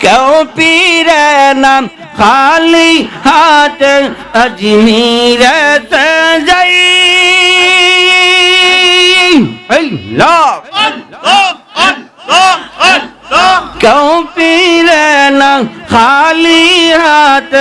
কেউ পীরে নাম খালি হাত আজমিরে যাই। কেউ পীরে নাম খালি হাত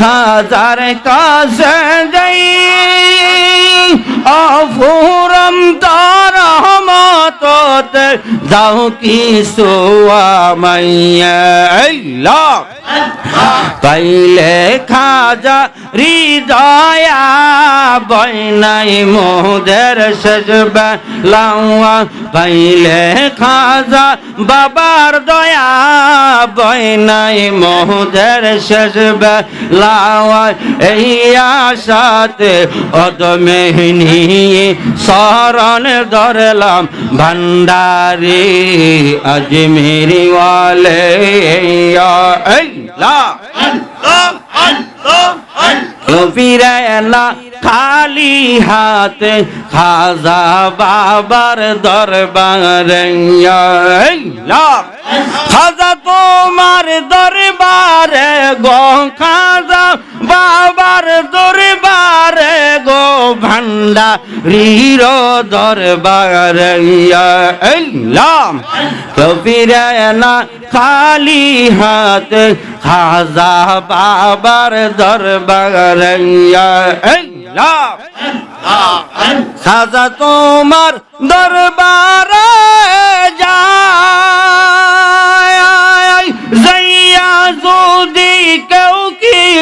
খাজার কাছে যাই। অফুরম তার রহমতত যাও কি সোয়ামাইয়া পাইলে খাজা হৃদয়া বৈনাই মোদের সজবা লাওয়া পাইলে খাজা বাবার দয়া বৈনাই মোদের সজবা লাওয়া এই আশাতে অদমেহনি শরণ ধরলাম ভণ্ডারি আজমেরি ওয়ালে লা। ফিরেলা খালি হাতে, খাজা বাবার দরবারে খাজা তোমার দরবারে গো, খাজা বাবার দরবারে গো দরবার এলাম ফিরেলা খালি হাত খাজা বাবার দরবার খাজা তোমার দরবারে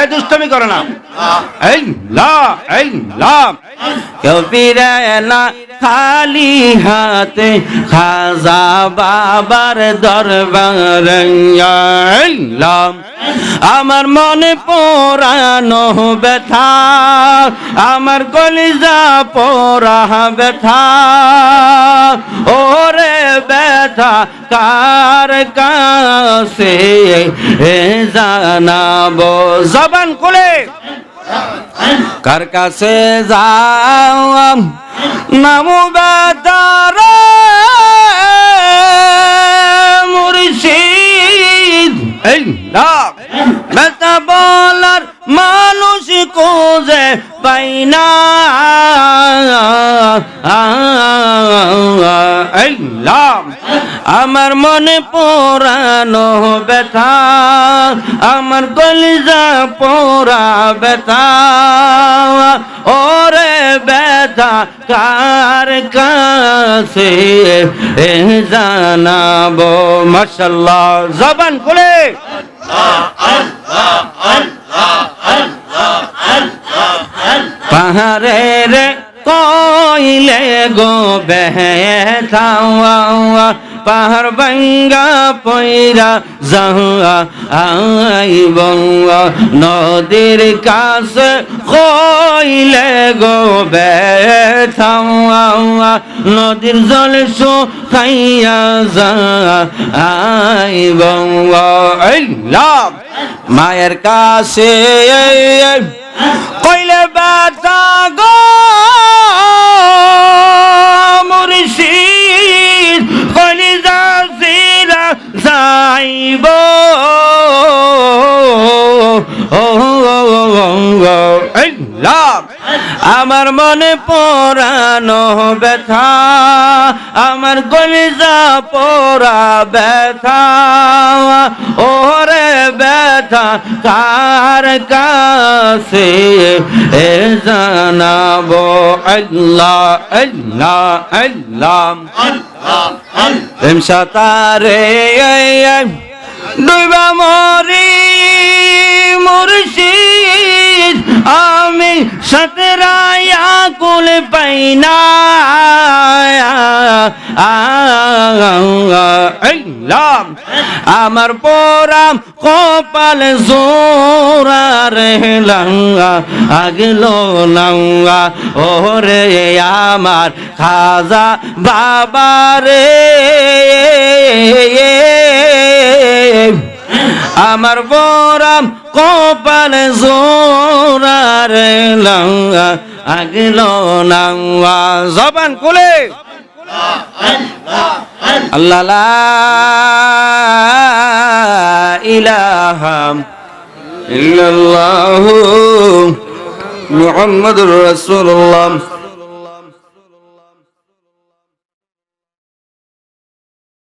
এ দুষ্টমি করে না। কেউ ফিরে না খালি হাতে খাজা বাবার দরবার। আমার মনে পোড়ানো ব্যথা আমার কলিজা পোড়া ব্যথা। ওরে ব্যথা কার কাছে জানাব? জবান কোলে কার কাছে যাও নামু বেদার মুর্শিদ। এই না আমার মনে পোড়ানো ব্যথা, আমার কলিজা পোড়া ব্যথা। ওরে ব্যথা কার কাছে জানাব? মাশাল্লাহ জবান খুলে। পাহাড়ের কইলে গো বেথা পাহাড় বাঙ্গা পয়রা যাওয়া, আইব নদীর কাছে কইলে গো বেথা নদীর জল শুকাইয়া যা আইব মায়ের কাছে কইলে ব্যথা গো। আমার মনে পরানো ব্যথা, আমার কলিজা পোড়া ব্যথা। ওরে ব্যথা, কার কাছে এ জানাব? আল্লাহ আল্লাহ আল্লাহ। প্রেম সাতারে ডুবা মরি মুর্শিদ আমি সতরায়া কুল পাইনা। আমার পরাম কপাল জোরা রে লাঙ্গা, আগলো লাঙ্গা। ওরে আমার খাজা বাবা রে। আমার বরাম কপাল জোরারে লাঙ্গা, আগলো নাঙ্গা জবান খুলে। আল্লাহ লা ইলাহা ইল্লাল্লাহু মুহাম্মাদুর রাসূলুল্লাহ।